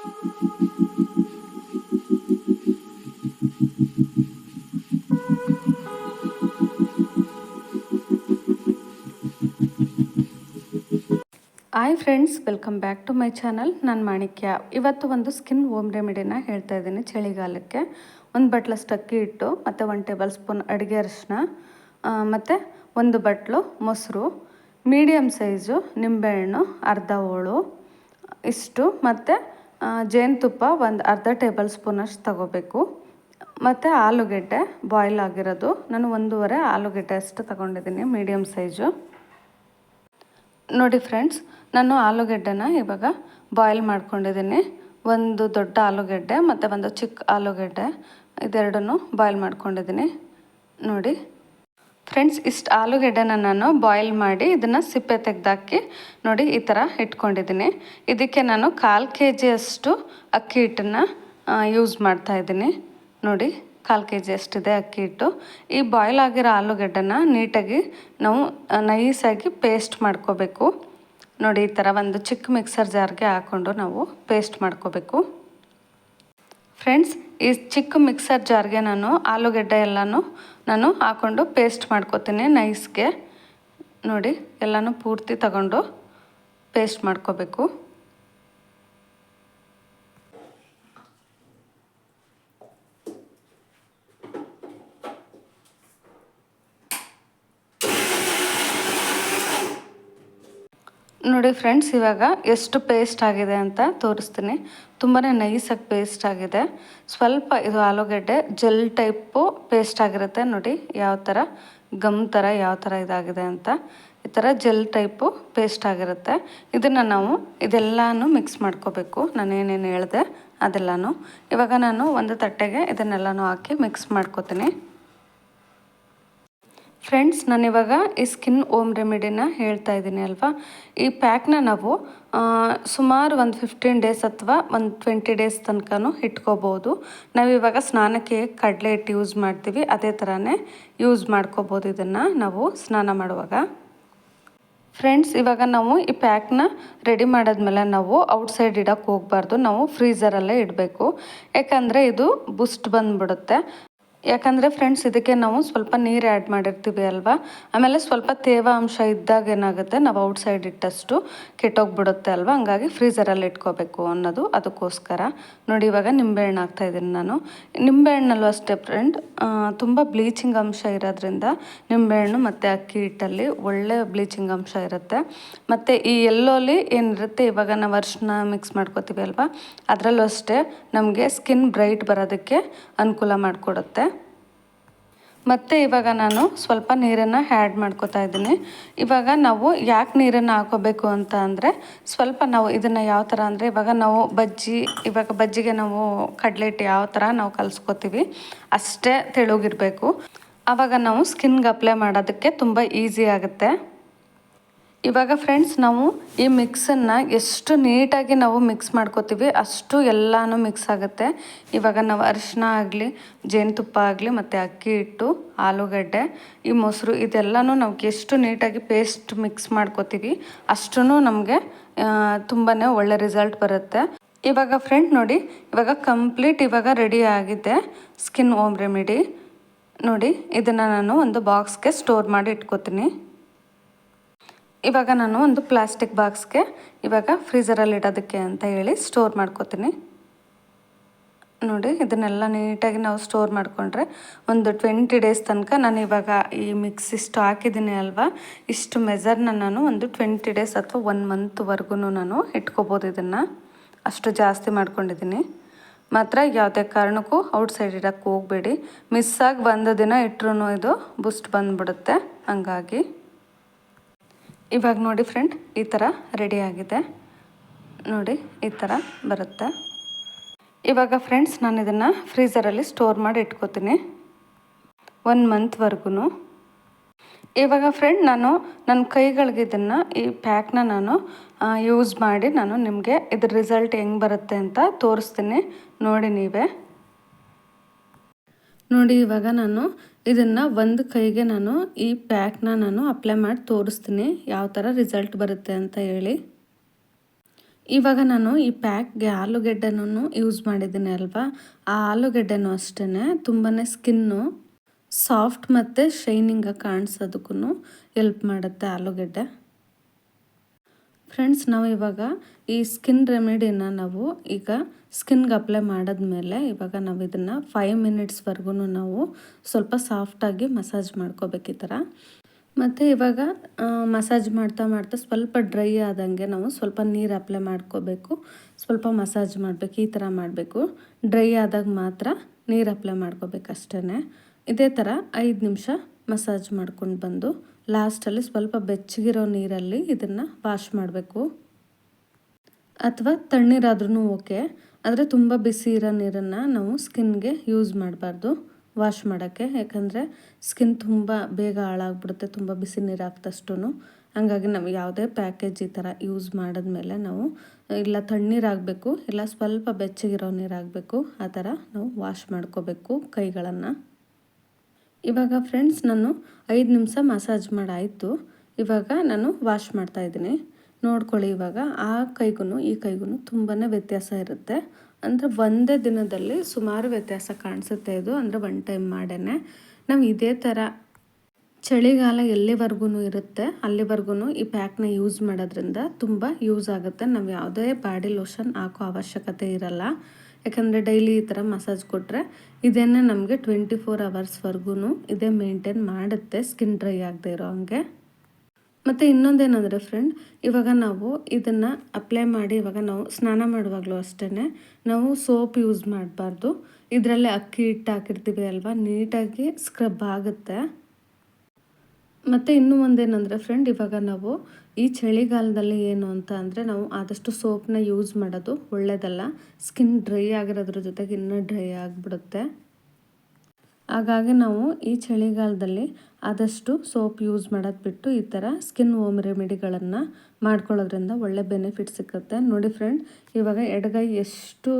Hi friends welcome back to my channel ನಾನು ಮಾಣಿಕ್ಯ. ಇವತ್ತು ಒಂದು ಸ್ಕಿನ್ ಹೋಮ್ ರೆಮಿಡಿನ ಹೇಳ್ತಾ ಇದ್ದೀನಿ ಚಳಿಗಾಲಕ್ಕೆ. ಒಂದು ಬಟ್ಲಷ್ಟು ಅಕ್ಕಿ ಹಿಟ್ಟು ಮತ್ತು ಒನ್ ಟೇಬಲ್ ಸ್ಪೂನ್ ಅಡುಗೆ ಅರಿಶಿನ ಮತ್ತು ಒಂದು ಬಟ್ಲು ಮೊಸರು ಮೀಡಿಯಮ್ ಸೈಜು ನಿಂಬೆಹಣ್ಣು ಅರ್ಧ ಹೋಳು ಇಷ್ಟು, ಮತ್ತು ಜೇನುತುಪ್ಪ ಒಂದು ಅರ್ಧ ಟೇಬಲ್ ಸ್ಪೂನಷ್ಟು ತಗೋಬೇಕು. ಮತ್ತು ಆಲೂಗೆಡ್ಡೆ ಬಾಯ್ಲ್ ಆಗಿರೋದು. ನಾನು ಒಂದೂವರೆ ಆಲೂಗೆಡ್ಡೆ ಅಷ್ಟು ತಗೊಂಡಿದ್ದೀನಿ ಮೀಡಿಯಮ್ ಸೈಜು ನೋಡಿ ಫ್ರೆಂಡ್ಸ್ ನಾನು ಆಲೂಗೆಡ್ಡೆನ ಇವಾಗ ಬಾಯ್ಲ್ ಮಾಡ್ಕೊಂಡಿದ್ದೀನಿ. ಒಂದು ದೊಡ್ಡ ಆಲೂಗೆಡ್ಡೆ ಮತ್ತು ಒಂದು ಚಿಕ್ಕ ಆಲೂಗೆಡ್ಡೆ, ಇದೆರಡನ್ನು ಬಾಯ್ಲ್ ಮಾಡ್ಕೊಂಡಿದ್ದೀನಿ. ನೋಡಿ. ಫ್ರೆಂಡ್ಸ್ ಇಷ್ಟು ಆಲೂಗೆಡ್ಡೆನ ನಾನು ಬಾಯ್ಲ್ ಮಾಡಿ ಇದನ್ನು ಸಿಪ್ಪೆ ತೆಗೆದಾಕಿ ನೋಡಿ ಈ ಥರ ಇಟ್ಕೊಂಡಿದ್ದೀನಿ. ಇದಕ್ಕೆ ನಾನು ಕಾಲು ಕೆ ಜಿಯಷ್ಟು ಅಕ್ಕಿ ಹಿಟ್ಟನ್ನು ಯೂಸ್ ಮಾಡ್ತಾ ಇದ್ದೀನಿ. ನೋಡಿ, ಕಾಲು ಕೆ ಜಿ ಅಷ್ಟಿದೆ ಅಕ್ಕಿ ಹಿಟ್ಟು. ಈ ಬಾಯ್ಲ್ ಆಗಿರೋ ಆಲೂಗೆಡ್ಡೆನ ನೀಟಾಗಿ ನಾವು ನೈಸಾಗಿ ಪೇಸ್ಟ್ ಮಾಡ್ಕೋಬೇಕು. ನೋಡಿ, ಈ ಥರ ಒಂದು ಚಿಕ್ಕ ಮಿಕ್ಸರ್ ಜಾರ್ಗೆ ಹಾಕ್ಕೊಂಡು ನಾವು ಪೇಸ್ಟ್ ಮಾಡ್ಕೋಬೇಕು. ಫ್ರೆಂಡ್ಸ್ ಈ ಚಿಕ್ಕ ಮಿಕ್ಸರ್ ಜಾರ್ಗೆ ನಾನು ಆಲೂಗೆಡ್ಡೆ ಎಲ್ಲನೂ ನಾನು ಹಾಕ್ಕೊಂಡು ಪೇಸ್ಟ್ ಮಾಡ್ಕೋತೀನಿ ನೈಸ್ಗೆ ನೋಡಿ, ಎಲ್ಲನೂ ಪೂರ್ತಿ ತಗೊಂಡು ಪೇಸ್ಟ್ ಮಾಡ್ಕೋಬೇಕು. ನೋಡಿ ಫ್ರೆಂಡ್ಸ್ ಇವಾಗ ಎಷ್ಟು ಪೇಸ್ಟ್ ಆಗಿದೆ ಅಂತ ತೋರಿಸ್ತೀನಿ. ತುಂಬಾ ನೈಸಾಗಿ ಪೇಸ್ಟ್ ಆಗಿದೆ. ಸ್ವಲ್ಪ ಇದು ಆಲೂಗಡ್ಡೆ ಜೆಲ್ ಟೈಪು ಪೇಸ್ಟ್ ಆಗಿರುತ್ತೆ ನೋಡಿ, ಯಾವ ಥರ ಗಮ್ ಥರ ಯಾವ ಥರ ಇದಾಗಿದೆ ಅಂತ. ಈ ಥರ ಜೆಲ್ ಟೈಪು ಪೇಸ್ಟ್ ಆಗಿರುತ್ತೆ. ಇದನ್ನು ನಾವು ಇದೆಲ್ಲನೂ ಮಿಕ್ಸ್ ಮಾಡ್ಕೋಬೇಕು. ನಾನು ಏನೇನು ಹೇಳಿದೆ ಅದೆಲ್ಲನೂ. ಇವಾಗ ನಾನು ಒಂದು ತಟ್ಟೆಗೆ ಇದನ್ನೆಲ್ಲನೂ ಹಾಕಿ ಮಿಕ್ಸ್ ಮಾಡ್ಕೋತೀನಿ. ಫ್ರೆಂಡ್ಸ್ ನಾನಿವಾಗ ಈ ಸ್ಕಿನ್ ಓಮ್ ರೆಮಿಡಿನ ಹೇಳ್ತಾ ಇದ್ದೀನಿ ಅಲ್ವಾ? ಈ ಪ್ಯಾಕ್ನ ನಾವು ಸುಮಾರು ಒಂದು ಫಿಫ್ಟೀನ್ ಡೇಸ್ ಅಥವಾ ಒಂದು ಟ್ವೆಂಟಿ ಡೇಸ್ ತನಕನೂ ಇಟ್ಕೋಬೋದು. ನಾವು ಇವಾಗ ಸ್ನಾನಕ್ಕೆ ಕಡಲೆ ಹಿಟ್ಟು ಯೂಸ್ ಮಾಡ್ತೀವಿ. ಅದೇ ಥರನೇ ಯೂಸ್ ಮಾಡ್ಕೋಬೋದು ಇದನ್ನು ನಾವು ಸ್ನಾನ ಮಾಡುವಾಗ. ಫ್ರೆಂಡ್ಸ್ ಇವಾಗ ನಾವು ಈ ಪ್ಯಾಕ್ನ ರೆಡಿ ಮಾಡಿದ್ಮೇಲೆ ನಾವು ಔಟ್ಸೈಡ್ ಇಡೋಕ್ಕೆ ಹೋಗಬಾರ್ದು. ನಾವು ಫ್ರೀಝರಲ್ಲೇ ಇಡಬೇಕು. ಯಾಕಂದರೆ ಇದು ಬುಸ್ಟ್ ಬಂದುಬಿಡುತ್ತೆ. ಯಾಕಂದರೆ ಫ್ರೆಂಡ್ಸ್ ಇದಕ್ಕೆ ನಾವು ಸ್ವಲ್ಪ ನೀರು ಆ್ಯಡ್ ಮಾಡಿರ್ತೀವಿ ಅಲ್ವಾ? ಆಮೇಲೆ ಸ್ವಲ್ಪ ತೇವಾಂಶ ಇದ್ದಾಗ ಏನಾಗುತ್ತೆ? ನಾವು ಔಟ್ಸೈಡ್ ಇಟ್ಟಷ್ಟು ಕೆಟ್ಟೋಗ್ಬಿಡುತ್ತೆ ಅಲ್ವಾ? ಹಂಗಾಗಿ ಫ್ರೀಜರಲ್ಲಿ ಇಟ್ಕೋಬೇಕು ಅನ್ನೋದು ಅದಕ್ಕೋಸ್ಕರ. ನೋಡಿ, ಇವಾಗ ನಿಂಬೆಹಣ್ಣು ಹಾಕ್ತಾಯಿದ್ದೀನಿ ನಾನು. ನಿಂಬೆಹಣ್ಣಲ್ಲೂ ಅಷ್ಟೇ ಫ್ರೆಂಡ್ ತುಂಬ ಬ್ಲೀಚಿಂಗ್ ಅಂಶ ಇರೋದ್ರಿಂದ ನಿಂಬೆಹಣ್ಣು ಮತ್ತು ಅಕ್ಕಿ ಹಿಟ್ಟಲ್ಲಿ ಒಳ್ಳೆ ಬ್ಲೀಚಿಂಗ್ ಅಂಶ ಇರುತ್ತೆ. ಮತ್ತು ಈ ಎಲ್ಲೋಲಿ ಏನಿರುತ್ತೆ? ಇವಾಗ ನಾವು ಅರ್ಶಿನ ಮಿಕ್ಸ್ ಮಾಡ್ಕೋತೀವಿ ಅಲ್ವಾ? ಅದರಲ್ಲೂ ಅಷ್ಟೇ ನಮಗೆ ಸ್ಕಿನ್ ಬ್ರೈಟ್ ಬರೋದಕ್ಕೆ ಅನುಕೂಲ ಮಾಡಿಕೊಡುತ್ತೆ. ಮತ್ತು ಇವಾಗ ನಾನು ಸ್ವಲ್ಪ ನೀರನ್ನು ಆ್ಯಡ್ ಮಾಡ್ಕೋತಾ ಇದ್ದೀನಿ. ಇವಾಗ ನಾವು ಯಾಕೆ ನೀರನ್ನು ಹಾಕೋಬೇಕು ಅಂತ ಅಂದರೆ ಸ್ವಲ್ಪ ನಾವು ಇದನ್ನು ಯಾವ ಥರ ಅಂದರೆ ಇವಾಗ ನಾವು ಬಜ್ಜಿ, ಇವಾಗ ಬಜ್ಜಿಗೆ ನಾವು ಕಡಲೆ ಹಿಟ್ಟು ಯಾವ ಥರ ನಾವು ಕಲಿಸ್ಕೋತೀವಿ ಅಷ್ಟೇ ತೆಳುಗಿರಬೇಕು. ಆವಾಗ ನಾವು ಸ್ಕಿನ್ಗೆ ಅಪ್ಲೈ ಮಾಡೋದಕ್ಕೆ ತುಂಬ ಈಸಿ ಆಗುತ್ತೆ. ಇವಾಗ ಫ್ರೆಂಡ್ಸ್ ನಾವು ಈ ಮಿಕ್ಸನ್ನು ಎಷ್ಟು ನೀಟಾಗಿ ನಾವು ಮಿಕ್ಸ್ ಮಾಡ್ಕೋತೀವಿ, ಅಷ್ಟು ಎಲ್ಲನೂ ಮಿಕ್ಸ್ ಆಗುತ್ತೆ. ಇವಾಗ ನಾವು ಅರಿಶಿನ ಆಗಲಿ, ಜೇನುತುಪ್ಪ ಆಗಲಿ, ಮತ್ತು ಅಕ್ಕಿ ಹಿಟ್ಟು, ಆಲೂಗಡ್ಡೆ, ಈ ಮೊಸರು ಇದೆಲ್ಲನೂ ನಾವು ಎಷ್ಟು ನೀಟಾಗಿ ಪೇಸ್ಟ್ ಮಿಕ್ಸ್ ಮಾಡ್ಕೋತೀವಿ ಅಷ್ಟೂ ನಮಗೆ ತುಂಬಾ ಒಳ್ಳೆ ರಿಸಲ್ಟ್ ಬರುತ್ತೆ. ಇವಾಗ ಫ್ರೆಂಡ್ ನೋಡಿ, ಇವಾಗ ಕಂಪ್ಲೀಟ್ ಇವಾಗ ರೆಡಿ ಆಗಿದೆ. ಸ್ಕಿನ್ ಓಮ್ ರೆಮಿಡಿ ನೋಡಿ, ಇದನ್ನು ನಾನು ಒಂದು ಬಾಕ್ಸ್ಗೆ ಸ್ಟೋರ್ ಮಾಡಿ ಇಟ್ಕೋತೀನಿ. ಇವಾಗ ನಾನು ಒಂದು ಪ್ಲಾಸ್ಟಿಕ್ ಬಾಕ್ಸ್ಗೆ ಇವಾಗ ಫ್ರೀಸರಲ್ಲಿ ಇಡೋದಕ್ಕೆ ಅಂತ ಹೇಳಿ ಸ್ಟೋರ್ ಮಾಡ್ಕೋತೀನಿ. ನೋಡಿ, ಇದನ್ನೆಲ್ಲ ನೀಟಾಗಿ ನಾವು ಸ್ಟೋರ್ ಮಾಡಿಕೊಂಡ್ರೆ ಒಂದು ಟ್ವೆಂಟಿ ಡೇಸ್ ತನಕ ನಾನು ಇವಾಗ ಈ ಮಿಕ್ಸ್ ಇಷ್ಟು ಹಾಕಿದ್ದೀನಿ ಅಲ್ವಾ? ಇಷ್ಟು ಮೆಜರ್ನ ನಾನು ಒಂದು ಟ್ವೆಂಟಿ ಡೇಸ್ ಅಥವಾ ಒನ್ ಮಂತ್ವರೆಗೂ ನಾನು ಇಟ್ಕೋಬೋದು ಇದನ್ನು. ಅಷ್ಟು ಜಾಸ್ತಿ ಮಾಡ್ಕೊಂಡಿದ್ದೀನಿ. ಮಾತ್ರ ಯಾವುದೇ ಕಾರಣಕ್ಕೂ ಔಟ್ಸೈಡ್ ಇಡೋಕ್ಕೆ ಹೋಗಬೇಡಿ. ಮಿಸ್ಸಾಗಿ ಬಂದ ದಿನ ಇಟ್ಟರು ಇದು ಬುಸ್ಟ್ ಬಂದುಬಿಡುತ್ತೆ. ಹಂಗಾಗಿ ಇವಾಗ ನೋಡಿ ಫ್ರೆಂಡ್ ಈ ಥರ ರೆಡಿಯಾಗಿದೆ ನೋಡಿ, ಈ ಥರ ಬರುತ್ತೆ. ಇವಾಗ ಫ್ರೆಂಡ್ಸ್ ನಾನು ಇದನ್ನು ಫ್ರೀಸರಲ್ಲಿ ಸ್ಟೋರ್ ಮಾಡಿ ಇಟ್ಕೋತೀನಿ. ಒನ್ ಮಂತ್ವರೆಗೂ ಇವಾಗ ಫ್ರೆಂಡ್ ನಾನು ನನ್ನ ಕೈಗಳಿಗೆ ಇದನ್ನು, ಈ ಪ್ಯಾಕ್ನ ನಾನು ಯೂಸ್ ಮಾಡಿ ನಾನು ನಿಮಗೆ ಇದ್ರ ರಿಸಲ್ಟ್ ಹೆಂಗೆ ಬರುತ್ತೆ ಅಂತ ತೋರಿಸ್ತೀನಿ. ನೋಡಿ ನೀವೇ. ನೋಡಿ, ಇವಾಗ ನಾನು ಇದನ್ನು ಒಂದು ಕೈಗೆ ನಾನು ಈ ಪ್ಯಾಕ್ನ ನಾನು ಅಪ್ಲೈ ಮಾಡಿ ತೋರಿಸ್ತೀನಿ. ಯಾವ ಥರ ರಿಸಲ್ಟ್ ಬರುತ್ತೆ ಅಂತ ಹೇಳಿ. ಇವಾಗ ನಾನು ಈ ಪ್ಯಾಕ್ಗೆ ಆಲೂಗೆಡ್ಡೆನೂ ಯೂಸ್ ಮಾಡಿದ್ದೀನಿ ಅಲ್ವಾ? ಆ ಆಲೂಗೆಡ್ಡೆನೂ ಅಷ್ಟೇ ತುಂಬಾ ಸ್ಕಿನ್ನು ಸಾಫ್ಟ್ ಮತ್ತು ಶೈನಿಂಗಾಗಿ ಕಾಣಿಸೋದಕ್ಕೂ ಎಲ್ಪ್ ಮಾಡುತ್ತೆ ಆಲೂಗೆಡ್ಡೆ. ಫ್ರೆಂಡ್ಸ್ ನಾವು ಇವಾಗ ಈ ಸ್ಕಿನ್ ರೆಮಿಡಿನ ನಾವು ಈಗ ಸ್ಕಿನ್ಗೆ ಅಪ್ಲೈ ಮಾಡಿದ್ಮೇಲೆ ಇವಾಗ ನಾವು ಇದನ್ನು ಫೈವ್ ಮಿನಿಟ್ಸ್ವರೆಗೂ ನಾವು ಸ್ವಲ್ಪ ಸಾಫ್ಟಾಗಿ ಮಸಾಜ್ ಮಾಡ್ಕೋಬೇಕು ಈ ಥರ ಮತ್ತು ಇವಾಗ ಮಸಾಜ್ ಮಾಡ್ತಾ ಮಾಡ್ತಾ ಸ್ವಲ್ಪ ಡ್ರೈ ಆದಂಗೆ ನಾವು ಸ್ವಲ್ಪ ನೀರು ಅಪ್ಲೈ ಮಾಡ್ಕೋಬೇಕು, ಸ್ವಲ್ಪ ಮಸಾಜ್ ಮಾಡಬೇಕು, ಈ ಥರ ಮಾಡಬೇಕು. ಡ್ರೈ ಆದಾಗ ಮಾತ್ರ ನೀರು ಅಪ್ಲೈ ಮಾಡ್ಕೋಬೇಕು ಅಷ್ಟೇ ಇದೇ ಥರ ಐದು ನಿಮಿಷ ಮಸಾಜ್ ಮಾಡ್ಕೊಂಡು ಬಂದು ಲಾಸ್ಟಲ್ಲಿ ಸ್ವಲ್ಪ ಬೆಚ್ಚಗಿರೋ ನೀರಲ್ಲಿ ಇದನ್ನು ವಾಶ್ ಮಾಡಬೇಕು. ಅಥವಾ ತಣ್ಣೀರಾದ್ರೂ ಓಕೆ. ಆದರೆ ತುಂಬ ಬಿಸಿ ಇರೋ ನೀರನ್ನು ನಾವು ಸ್ಕಿನ್ಗೆ ಯೂಸ್ ಮಾಡಬಾರ್ದು ವಾಶ್ ಮಾಡೋಕ್ಕೆ. ಯಾಕಂದರೆ ಸ್ಕಿನ್ ತುಂಬ ಬೇಗ ಹಾಳಾಗ್ಬಿಡುತ್ತೆ, ತುಂಬ ಬಿಸಿ ನೀರು ಹಾಕ್ದಷ್ಟು ಹಾಗಾಗಿ ನಾವು ಯಾವುದೇ ಪ್ಯಾಕೇಜ್ ಈ ಥರ ಯೂಸ್ ಮಾಡಿದ್ಮೇಲೆ ನಾವು, ಇಲ್ಲ ತಣ್ಣೀರಾಗಬೇಕು, ಇಲ್ಲ ಸ್ವಲ್ಪ ಬೆಚ್ಚಗಿರೋ ನೀರಾಗಬೇಕು, ಆ ಥರ ನಾವು ವಾಶ್ ಮಾಡ್ಕೋಬೇಕು ಕೈಗಳನ್ನು. ಇವಾಗ ಫ್ರೆಂಡ್ಸ್ ನಾನು ಐದು ನಿಮಿಷ ಮಸಾಜ್ ಮಾಡಾಯಿತು. ಇವಾಗ ನಾನು ವಾಶ್ ಮಾಡ್ತಾ ಇದ್ದೀನಿ. ನೋಡ್ಕೊಳ್ಳಿ ಇವಾಗ, ಆ ಕೈಗೂ ಈ ಕೈಗೂ ತುಂಬಾ ವ್ಯತ್ಯಾಸ ಇರುತ್ತೆ. ಅಂದರೆ ಒಂದೇ ದಿನದಲ್ಲಿ ಸುಮಾರು ವ್ಯತ್ಯಾಸ ಕಾಣಿಸುತ್ತೆ ಇದು. ಅಂದರೆ ಒನ್ ಟೈಮ್ ಮಾಡೇ ನಾವು ಇದೇ ಥರ ಚಳಿಗಾಲ ಎಲ್ಲಿವರೆಗೂ ಇರುತ್ತೆ ಅಲ್ಲಿವರೆಗೂ ಈ ಪ್ಯಾಕ್ನ ಯೂಸ್ ಮಾಡೋದ್ರಿಂದ ತುಂಬ ಯೂಸ್ ಆಗುತ್ತೆ. ನಾವು ಯಾವುದೇ ಬಾಡಿ ಲೋಷನ್ ಹಾಕೋ ಅವಶ್ಯಕತೆ ಇರಲ್ಲ. ಯಾಕಂದರೆ ಡೈಲಿ ಈ ಥರ ಮಸಾಜ್ ಕೊಟ್ಟರೆ ಇದನ್ನೇ ನಮಗೆ ಟ್ವೆಂಟಿ ಫೋರ್ ಅವರ್ಸ್ವರೆಗೂ ಇದೇ ಮೇಂಟೈನ್ ಮಾಡುತ್ತೆ ಸ್ಕಿನ್ ಡ್ರೈ ಆಗದೆ ಇರೋ ಹಂಗೆ ಮತ್ತು ಇನ್ನೊಂದೇನಂದರೆ ಫ್ರೆಂಡ್ ಇವಾಗ ನಾವು ಇದನ್ನು ಅಪ್ಲೈ ಮಾಡಿ ಇವಾಗ ನಾವು ಸ್ನಾನ ಮಾಡುವಾಗಲೂ ಅಷ್ಟೇ ನಾವು ಸೋಪ್ ಯೂಸ್ ಮಾಡಬಾರ್ದು. ಇದರಲ್ಲೇ ಅಕ್ಕಿ ಹಿಟ್ಟು ಹಾಕಿರ್ತೀವಿ ಅಲ್ವಾ, ನೀಟಾಗಿ ಸ್ಕ್ರಬ್ ಆಗುತ್ತೆ. ಮತ್ತು ಇನ್ನೂ ಒಂದೇನಂದರೆ ಫ್ರೆಂಡ್ ಇವಾಗ ನಾವು ಈ ಚಳಿಗಾಲದಲ್ಲಿ ಏನು ಅಂತ ಅಂದರೆ ನಾವು ಆದಷ್ಟು ಸೋಪ್ನ ಯೂಸ್ ಮಾಡೋದು ಒಳ್ಳೆಯದಲ್ಲ ಸ್ಕಿನ್ ಡ್ರೈ ಆಗಿರೋದ್ರ ಜೊತೆಗೆ ಇನ್ನೂ ಡ್ರೈ ಆಗಿಬಿಡುತ್ತೆ. ಹಾಗಾಗಿ ನಾವು ಈ ಚಳಿಗಾಲದಲ್ಲಿ ಆದಷ್ಟು ಸೋಪ್ ಯೂಸ್ ಮಾಡೋದು ಬಿಟ್ಟು ಈ ಥರ ಸ್ಕಿನ್ ಓಮ್ ರೆಮಿಡಿಗಳನ್ನು ಮಾಡ್ಕೊಳ್ಳೋದ್ರಿಂದ ಒಳ್ಳೆ ಬೆನಿಫಿಟ್ ಸಿಗುತ್ತೆ. ನೋಡಿ ಫ್ರೆಂಡ್ ಇವಾಗ ಎಡಗೈ ಎಷ್ಟು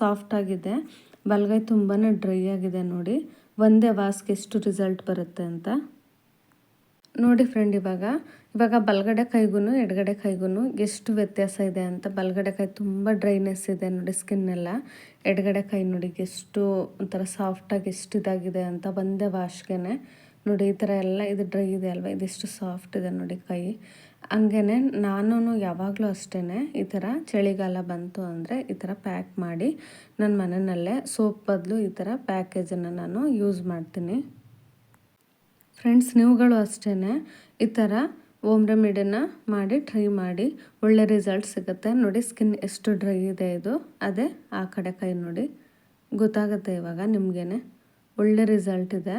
ಸಾಫ್ಟ್ ಆಗಿದೆ, ಬಲಗೈ ತುಂಬಾ ಡ್ರೈ ಆಗಿದೆ ನೋಡಿ. ಒಂದೇ ವಾಸ್ಗೆ ಎಷ್ಟು ರಿಸಲ್ಟ್ ಬರುತ್ತೆ ಅಂತ. ನೋಡಿ ಫ್ರೆಂಡ್ ಇವಾಗ. ಇವಾಗ ಬಲಗಡೆ ಕೈಗೂ ಎಡಗಡೆ ಕೈಗೂ ಎಷ್ಟು ವ್ಯತ್ಯಾಸ ಇದೆ ಅಂತ ಬಲಗಡೆ ಕೈ ತುಂಬ ಡ್ರೈನೆಸ್ ಇದೆ ನೋಡಿ ಸ್ಕಿನ್ನೆಲ್ಲ ಎಡಗಡೆ ಕೈ ನೋಡಿ ಎಷ್ಟು ಒಂಥರ ಸಾಫ್ಟಾಗಿ ಎಷ್ಟು ಇದಾಗಿದೆ ಅಂತ ಒಂದೇ ವಾಶ್ಗೆ ನೋಡಿ ಈ ಥರ ಎಲ್ಲ ಇದು ಡ್ರೈ ಇದೆ ಅಲ್ವಾ? ಇದೆಷ್ಟು ಸಾಫ್ಟ್ ಇದೆ ನೋಡಿ ಕೈ. ಹಂಗೇ ನಾನು ಯಾವಾಗಲೂ ಅಷ್ಟೇ ಈ ಥರ ಚಳಿಗಾಲ ಬಂತು ಅಂದರೆ ಈ ಥರ ಪ್ಯಾಕ್ ಮಾಡಿ ನನ್ನ ಮನೆಯಲ್ಲೇ ಸೋಪ್ ಬದಲು ಈ ಥರ ಪ್ಯಾಕೇಜನ್ನು ನಾನು ಯೂಸ್ ಮಾಡ್ತೀನಿ. ಫ್ರೆಂಡ್ಸ್ ನೀವುಗಳು ಅಷ್ಟೇ ಈ ಥರ ಓಮ್ ರೆಮಿಡಿನ ಮಾಡಿ ಟ್ರೈ ಮಾಡಿ. ಒಳ್ಳೆ ರಿಸಲ್ಟ್ ಸಿಗುತ್ತೆ. ನೋಡಿ ಸ್ಕಿನ್ ಎಷ್ಟು ಡ್ರೈ ಇದೆ ಇದು. ಅದೇ ಆ ಕಡೆ ಕೈ ನೋಡಿ. ಗೊತ್ತಾಗುತ್ತೆ ಇವಾಗ ನಿಮಗೇನೆ. ಒಳ್ಳೆ ರಿಸಲ್ಟ್ ಇದೆ.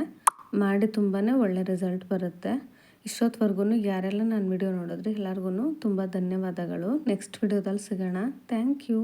ಮಾಡಿ ತುಂಬಾ ಒಳ್ಳೆ ರಿಸಲ್ಟ್ ಬರುತ್ತೆ. ಇಷ್ಟೊತ್ತವರೆಗೂ ಯಾರೆಲ್ಲ ನಾನು ವಿಡಿಯೋ ನೋಡಿದ್ರಿ ಎಲ್ಲರಿಗೂ ತುಂಬ ಧನ್ಯವಾದಗಳು. ನೆಕ್ಸ್ಟ್ ವಿಡಿಯೋದಲ್ಲಿ ಸಿಗೋಣ. Thank you